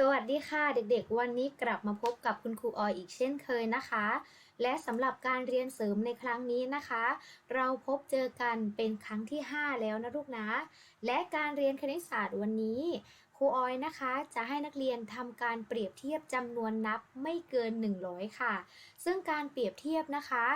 สวัสดีค่ะเด็กๆ วันนี้กลับมาพบกับคุณครูออยอีกเช่นเคยนะคะ และสำหรับการเรียนเสริมในครั้งนี้นะคะ เราพบเจอกันเป็นครั้งที่ 5 แล้วนะลูกนะ และการเรียนคณิตศาสตร์วันนี้ครูออยนะคะจะให้นักเรียนทำการเปรียบเทียบจำนวนนับไม่เกิน 100 ค่ะ ซึ่งการเปรียบเทียบนะคะ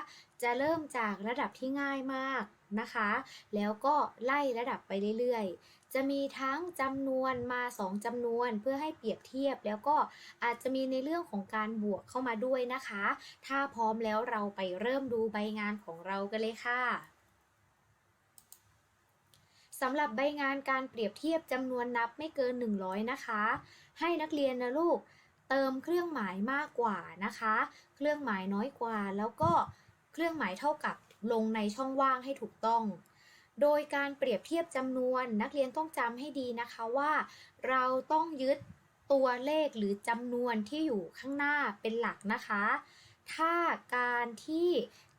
จะเริ่มจากระดับที่ง่ายมากนะคะ แล้วก็ไล่ระดับไปเรื่อยๆ จะมีทั้งจำนวนมา 2จำนวนเพื่อให้เปรียบเทียบ แล้วก็อาจจะมีในเรื่องของการบวกเข้ามาด้วยนะคะ ถ้าพร้อมแล้วเราไปเริ่มดูใบงานของเรากันเลยค่ะ สำหรับใบงานการเปรียบเทียบจำนวนนับไม่เกิน 100 นะคะ ให้นักเรียนนะลูกเติมเครื่องหมายมากกว่านะคะ เครื่องหมายน้อยกว่า แล้วก็เครื่องหมายเท่ากับลงในช่องว่างให้ถูกต้อง โดยการเปรียบเทียบจำนวนนักเรียนต้องจำให้ดีนะคะว่า เราต้องยึดตัวเลขหรือจำนวนที่อยู่ข้างหน้าเป็นหลักนะคะ ถ้าการ การที่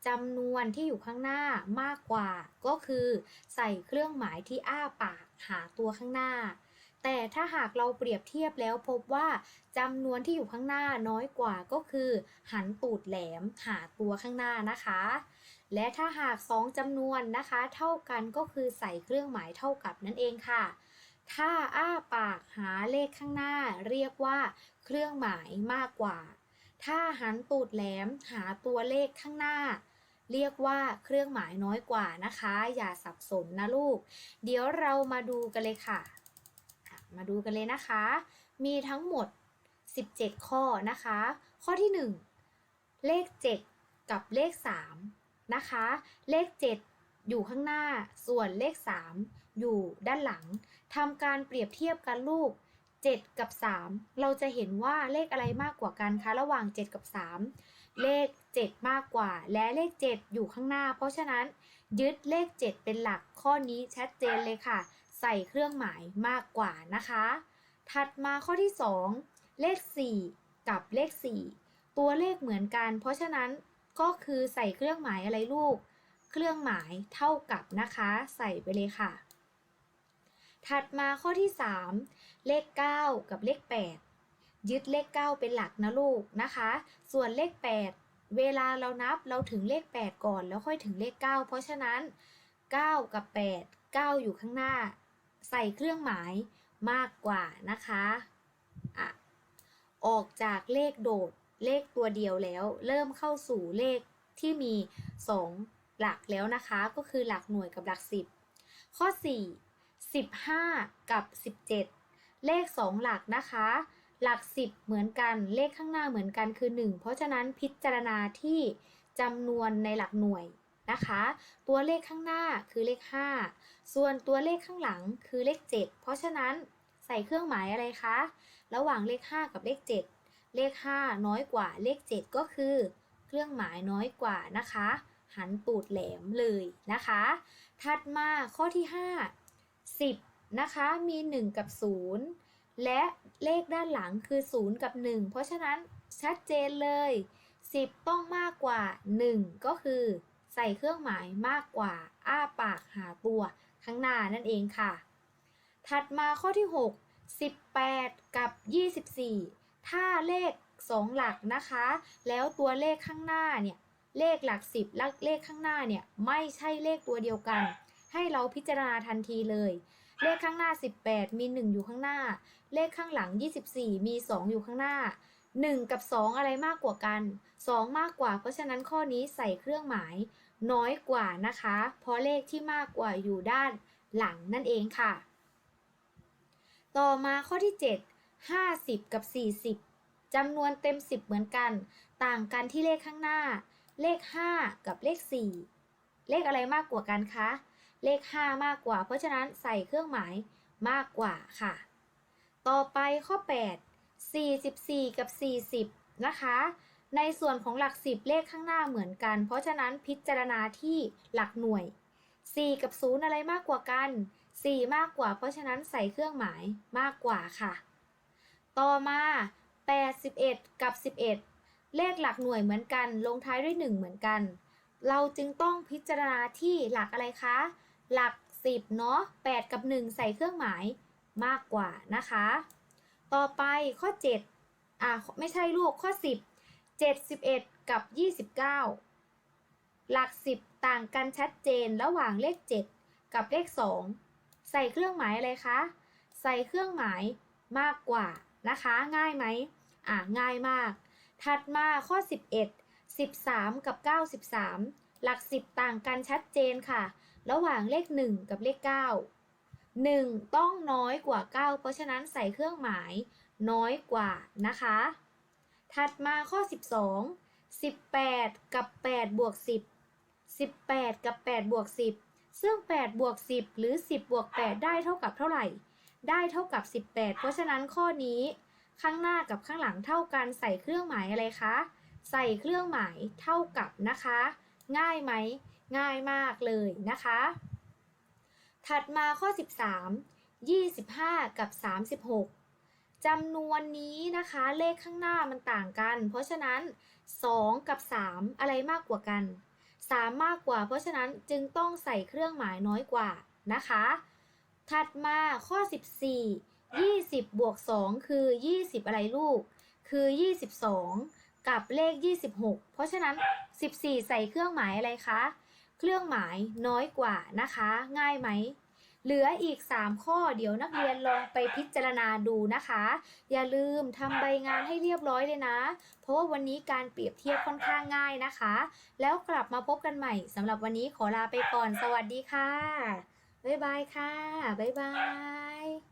จำนวนที่อยู่ข้างหน้ามากกว่า ก็คือใส่เครื่องหมายที่อ้าปากหาตัวข้างหน้า แต่ถ้าหากเราเปรียบเทียบแล้วพบว่าจำนวนที่อยู่ข้างหน้าน้อยกว่าก็คือ หันตูดแหลมหาตัวข้างหน้านะคะ และถ้าหาก2จำนวนนะคะ เท่ากันก็คือใส่เครื่องหมายเท่ากับนั่นเองค่ะถ้าอ้าปากหาเลขข้างหน้า เรียกว่า เครื่องหมายมากกว่า ถ้าหันตูดแหลมหาตัวเลขข้างหน้า เรียกว่าเครื่องหมายน้อยกว่านะคะ อย่าสับสนนะลูก เดี๋ยวเรามาดูกันเลยค่ะ มาดูกันเลยนะคะ มีทั้งหมด 17 ข้อนะคะ ข้อที่ 1 เลข 7 กับเลข 3 นะคะ เลข 7อยู่ข้างหน้า ส่วนเลข 3 อยู่ด้านหลัง ทำการเปรียบเทียบกันลูก 7 กับ 3 เราจะเห็นว่าเลขอะไรมากกว่ากันคะระหว่าง 7 กับ 3 เลข 7 มากกว่า และเลข 7 อยู่ข้างหน้า เพราะฉะนั้น ยึดเลข 7 เป็นหลักข้อนี้ชัดเจนเลยค่ะ ใส่เครื่องหมายมากกว่านะคะ ถัดมาข้อที่ 2 เลข 4 กับเลข 4 ตัวเลขเหมือนกัน เพราะฉะนั้นก็คือใส่เครื่องหมายอะไรลูก เครื่องหมายเท่ากับนะคะ ใส่ไปเลยค่ะ ถัดมาข้อที่ 3 เลข 9 กับเลข 8 ยึดเลข 9 เป็นหลักนะลูกนะคะ ส่วนเลข 8 เวลาเรานับเราถึงเลข 8 ก่อนแล้วค่อยถึงเลข 9 เพราะฉะนั้น 9 กับ 8 9 อยู่ข้างหน้า ใส่เครื่องหมายมากกว่านะคะอะออกจากเลขโดดเลขตัวเดียวแล้ว เริ่มเข้าสู่เลขที่มี 2 หลักแล้วนะคะ ก็คือหลักหน่วยกับหลัก 10 ข้อ 4 15 กับ 17 เลข 2 หลักนะคะ หลัก 10 เหมือนกัน เลขข้างหน้าเหมือนกันคือ 1 เพราะฉะนั้นพิจารณาที่จำนวนในหลักหน่วยนะคะ ตัวเลขข้างหน้าคือเลข 5 ส่วนตัวเลขข้างหลังคือเลข 7 เพราะฉะนั้นใส่เครื่องหมายอะไรคะ ระหว่างเลข 5 กับเลข 7 เลข 5 น้อยกว่าเลข 7 ก็คือ เครื่องหมายน้อยกว่านะคะ หันตูดแหลมเลยนะคะ ถัดมาข้อที่ 5 10 นะคะ มี 1 กับ 0 และเลขด้านหลังคือ 0 กับ 1 เพราะฉะนั้นชัดเจนเลย 10 ต้องมากกว่า 1 ก็คือ ใส่เครื่องหมายมากกว่า อ้าปากหาตัวข้างหน้านั่นเองค่ะ ถัดมาข้อที่ 6 18 กับ 24 ถ้าเลข 2 หลักนะคะ แล้วตัวเลขข้างหน้าเนี่ยเลขหลัก 10 และเลขข้างหน้าเนี่ยไม่ใช่เลขตัวเดียวกัน ให้เราพิจารณาทันทีเลย เลขข้างหน้า 18 มี 1 อยู่ข้างหน้า เลขข้างหลัง 24 มี 2 อยู่ข้างหน้า 1 กับ 2 อะไรมากกว่ากัน 2 มากกว่า เพราะฉะนั้นข้อนี้ใส่เครื่องหมาย น้อยกว่านะคะ เพราะเลขที่มากกว่าอยู่ด้านหลังนั่นเองค่ะ ต่อมาข้อที่ 7 50 กับ 40จำนวนเต็ม 10 เหมือนกัน ต่างกันที่เลขข้างหน้า เลข 5 กับเลข 4 เลขอะไรมากกว่ากันคะ เลข 5 มากกว่า เพราะฉะนั้นใส่เครื่องหมายมากกว่าค่ะ ต่อไปข้อ 8 44 กับ 40 นะคะ ในส่วนของหลัก 10 เลขข้างหน้าเหมือนกัน เพราะฉะนั้นพิจารณาที่หลักหน่วย 4 กับ 0 อะไรมากกว่ากัน 4 มากกว่า เพราะฉะนั้นใส่เครื่องหมายมากกว่าค่ะ ต่อมา 81 กับ 11 เลขหลักหน่วยเหมือนกัน ลงท้ายด้วย 1 เหมือนกัน เราจึงต้องพิจารณาที่หลักอะไรคะ หลัก 10 เนาะ8 กับ 1 ใส่เครื่องหมายมากกว่านะคะ ต่อไปข้อ 7 อ่าไม่ใช่ลูกข้อ 10 71 กับ 29 หลัก 10 ต่างกันชัดเจนระหว่างเลข 7 กับเลข 2 ใส่เครื่องหมายอะไรคะ ใส่เครื่องหมายมากกว่านะคะ ง่ายไหมอ่าง่ายมาก ถัดมาข้อ 11 13 กับ 93 หลัก 10 ต่างกันชัดเจนค่ะ ระหว่างเลข 1 กับเลข 9 1 ต้องน้อยกว่า 9 เพราะฉะนั้นใส่เครื่องหมายน้อยกว่านะคะ ถัดมาข้อ 12 18 กับ 8 บวก 10 18 กับ 8 บวก 10 ซึ่ง 8 บวก 10 หรือ 10 บวก 8 ได้เท่ากับเท่าไหร่ ได้เท่ากับ 18 เพราะฉะนั้นข้อนี้ข้างหน้ากับข้างหลังเท่ากันใส่เครื่องหมายอะไรคะ ใส่เครื่องหมายเท่ากับนะคะ ง่ายไหม ง่ายมากเลยนะคะ ถัดมาข้อ 13 25 กับ 36จำนวนนี้นะคะเลขข้างหน้ามันต่างกัน เพราะฉะนั้น 2 กับ 3 อะไรมากกว่ากัน 3 มากกว่า เพราะฉะนั้นจึงต้องใส่เครื่องหมายน้อยกว่านะคะ ถัดมาข้อ 14 20 บวก 2 คือ 20 อะไรลูก คือ 22 กับเลข 26 เพราะฉะนั้น 14 ใส่เครื่องหมายอะไรคะ เครื่องหมายน้อยกว่านะคะ ง่ายไหม เหลืออีก 3 ข้อเดี๋ยวนักเรียนลองไปพิจารณาดูนะคะ อย่าลืมทำใบงานให้เรียบร้อยเลยนะ เพราะว่าวันนี้การเปรียบเทียบค่อนข้างง่ายนะคะ แล้วกลับมาพบกันใหม่สำหรับวันนี้ขอลาไปก่อน สวัสดีค่ะ บ๊ายบายค่ะ บ๊ายบาย